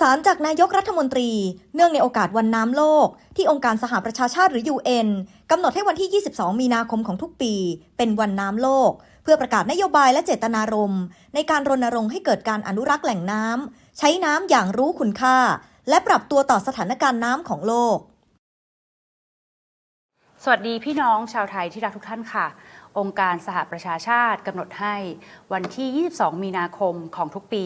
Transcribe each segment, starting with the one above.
สารจากนายกรัฐมนตรี เนื่องในโอกาสวันน้ำโลก ที่องค์การสหประชาชาติหรือ UN กำหนดให้วันที่ 22 มีนาคมของทุกปี เป็นวันน้ำโลก เพื่อประกาศนโยบายและเจตนารมณ์ ในการรณรงค์ให้เกิดการอนุรักษ์แหล่งน้ำใช้น้ำอย่างรู้คุณค่า และปรับตัวต่อสถานการณ์น้ำของโลก สวัสดีพี่น้องชาวไทยที่รักทุกท่านค่ะ องค์การสหประชาชาติกำหนดให้วันที่ 22 มีนาคมของทุกปี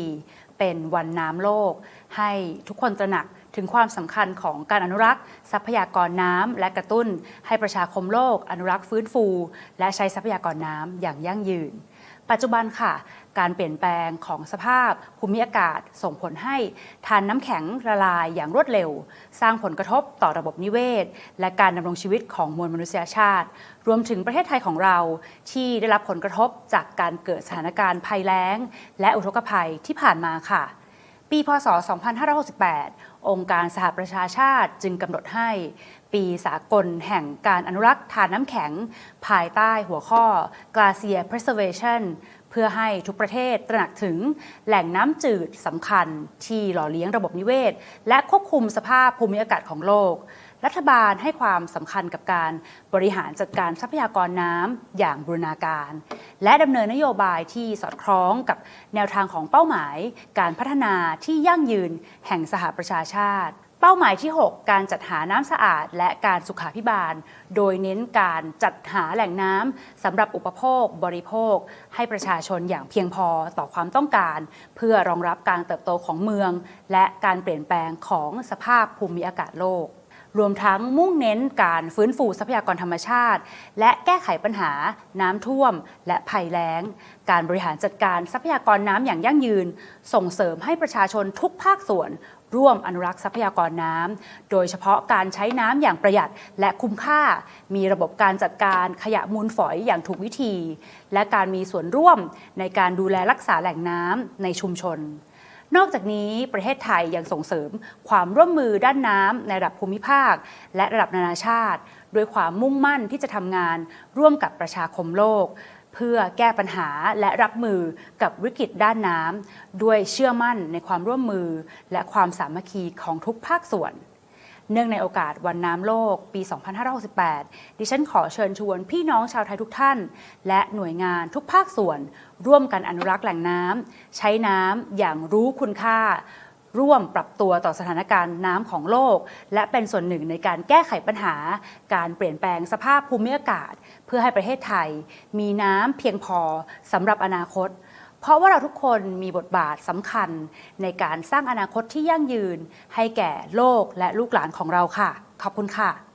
เป็นวันน้ำโลก ให้ทุกคนตระหนักถึงความสำคัญของการอนุรักษ์ ทรัพยากรน้ำและกระตุ้น ให้ประชาคมโลก อนุรักษ์ฟื้นฟู และใช้ทรัพยากรน้ำอย่างยั่งยืน ปัจจุบันค่ะ การเปลี่ยนแปลงของสภาพภูมิอากาศส่งผลให้ทานน้ำแข็งละลายอย่างรวดเร็ว สร้างผลกระทบต่อระบบนิเวศ และการดำรงชีวิตของมวลมนุษยชาติ รวมถึงประเทศไทยของเราที่ได้รับผลกระทบจากการเกิดสถานการณ์ภัยแล้ง และอุทกภัยที่ผ่านมาค่ะ ปีพศ 2568องค์การสหประชาชาติจึงกำหนดให้ปีสากลแห่งการอนุรักษ์ทานน้ำแข็ง ภายใต้หัวข้อ Glacier Preservation เพื่อให้ทุกประเทศตระหนักถึงแหล่งน้ำจืดสำคัญที่หล่อเลี้ยงระบบนิเวศ และควบคุมสภาพภูมิอากาศของโลก รัฐบาลให้ความสำคัญกับการบริหารจัดการทรัพยากรน้ำอย่างบูรณาการ และดำเนินนโยบายที่สอดคล้องกับแนวทางของเป้าหมาย การพัฒนาที่ยั่งยืนแห่งสหประชาชาติ เป้าหมายที่ 6 การจัดหาน้ำสะอาด และการสุขาพิบาล โดยเน้นการจัดหาแหล่งน้ำสำหรับอุปโภค บริโภค ให้ประชาชนอย่างเพียงพอต่อความต้องการ เพื่อรองรับการเติบโตของเมือง และการเปลี่ยนแปลงของสภาพภูมิอากาศโลก รวมทั้งมุ่งเน้นการฟื้นฟูทรัพยากรธรรมชาติ และแก้ไขปัญหาน้ำท่วม และภัยแล้ง การบริหารจัดการทรัพยากรน้ำอย่างยั่งยืน ส่งเสริมให้ประชาชนทุกภาคส่วนร่วมอนุรักษ์ทรัพยากรน้ำ โดยเฉพาะการใช้น้ำอย่างประหยัดและคุ้มค่า มีระบบการจัดการขยะมูลฝอยอย่างถูกวิธี และการมีส่วนร่วมในการดูแลรักษาแหล่งน้ำในชุมชน นอกจากนี้ประเทศไทยยังส่งเสริมความร่วมมือด้านน้ำในระดับภูมิภาค และระดับนานาชาติ ด้วยความมุ่งมั่นที่จะทำงานร่วมกับประชาคมโลก เพื่อแก้ปัญหาและรับมือกับวิกฤตด้านน้ำด้วยเชื่อมั่นในความร่วมมือ และความสามัคคีของทุกภาคส่วน เนื่องในโอกาสวันน้ำโลกปี 2568 ดิฉันขอเชิญชวนพี่น้องชาวไทยทุกท่าน และหน่วยงานทุกภาคส่วน ร่วมกันอนุรักษ์แหล่งน้ำใช้น้ำอย่างรู้คุณค่า ร่วมปรับตัวต่อสถานการณ์น้ำของโลก และเป็นส่วนหนึ่งในการแก้ไขปัญหา การเปลี่ยนแปลงสภาพภูมิอากาศ เพื่อให้ประเทศไทย มีน้ำเพียงพอสำหรับอนาคต เพราะว่าเราทุกคนมีบทบาทสำคัญในการสร้างอนาคตที่ยั่งยืน ให้แก่โลกและลูกหลานของเราค่ะ ขอบคุณค่ะ